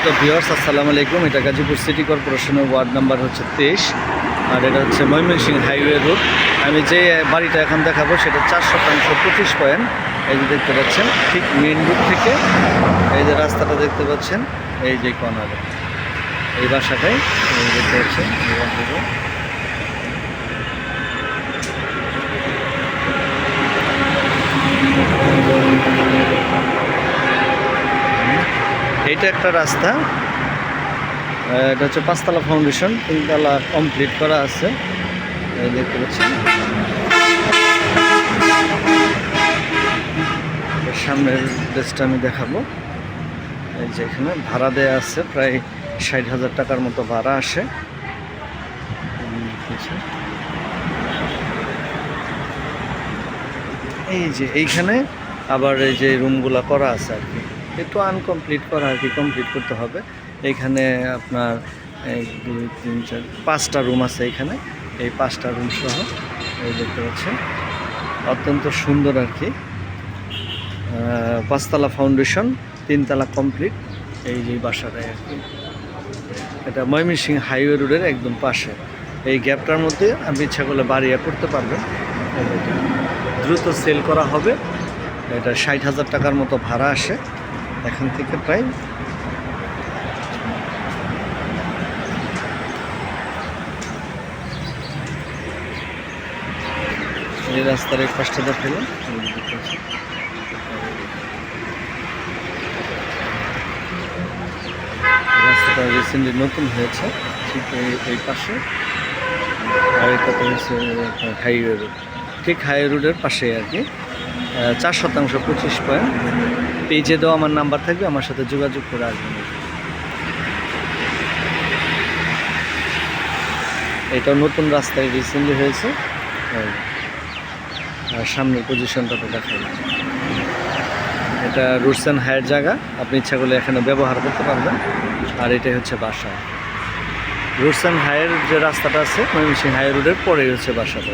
সম্মানিত ভিওর্স আসসালামু আলাইকুম। এটা গাজীপুর সিটি কর্পোরেশনের ওয়ার্ড নাম্বার হচ্ছে তেইশ, আর এটা হচ্ছে ময়মনসিংহ হাইওয়ে রোড। আমি যে বাড়িটা এখন দেখাবো, সেটা চার শতাংশ পঁচিশ পয়েন্ট। এই যে দেখতে পাচ্ছেন, ঠিক মেন রোড থেকে এই যে রাস্তাটা দেখতে পাচ্ছেন, এই যে কর্নারে। এই বাসাটাই দেখতে পাচ্ছেন এইটা একটা রাস্তা। এটা হচ্ছে পাঁচতলা ফাউন্ডেশন তিনতলা কমপ্লিট করা আছে। দেখতে পাচ্ছেন। সামনের ড্রেসটা আমি দেখাবো। এই যে এখানে ভাড়া দেয়া আছে, প্রায় ষাট হাজার টাকার মতো ভাড়া আসে। এই যে এইখানে আবার এই যে রুমগুলা করা আছে আর কি। একটু আনকমপ্লিট করা আর কি কমপ্লিট করতে হবে। এইখানে আপনার এক দুই, তিন, চার, পাঁচটা রুম আছে এইখানে এই পাঁচটা রুম সহ এই দেখতে পাচ্ছেন। অত্যন্ত সুন্দর আর কি। পাঁচতলা ফাউন্ডেশন তিনতলা কমপ্লিট এই যে বাসাটাই আর কি। এটা ময়মনসিংহ হাইওয়ে রোডের একদম পাশে। এই গ্যাপটার মধ্যে আপনি ইচ্ছা করলে বাড়িয়ে করতে পারবেন। দ্রুত সেল করা হবে। এটা ষাট হাজার টাকার মতো ভাড়া আসে। এখান থেকে প্রায় এই রাস্তার এক পাশটা দেখালাম রাস্তাটা রিসেন্টলি নতুন হয়েছে, ঠিক এই- পাশে। আর এটা হচ্ছে হাইওয়ে রোড ঠিক হাইওয়ে রোডের পাশে আর কি। চার শতাংশ, পঁচিশ পয়েন্ট। পেজে দেওয়া আমার নাম্বার থাকবে, আমার সাথে যোগাযোগ করে আসবেন। এটা নতুন রাস্তায় রিসেন্টলি হয়েছে। আর সামনের পজিশনটা তো দেখা এটা অ্যান্ড হায়ার জায়গা। আপনি ইচ্ছা করলে এখানে ব্যবহার করতে পারবেন। আর এটাই হচ্ছে বাসা। রুটস অ্যান্ড হায়ার যে রাস্তাটা আছে, ময়মনসিংহ হাই রোডের পরেই হচ্ছে বাসাটা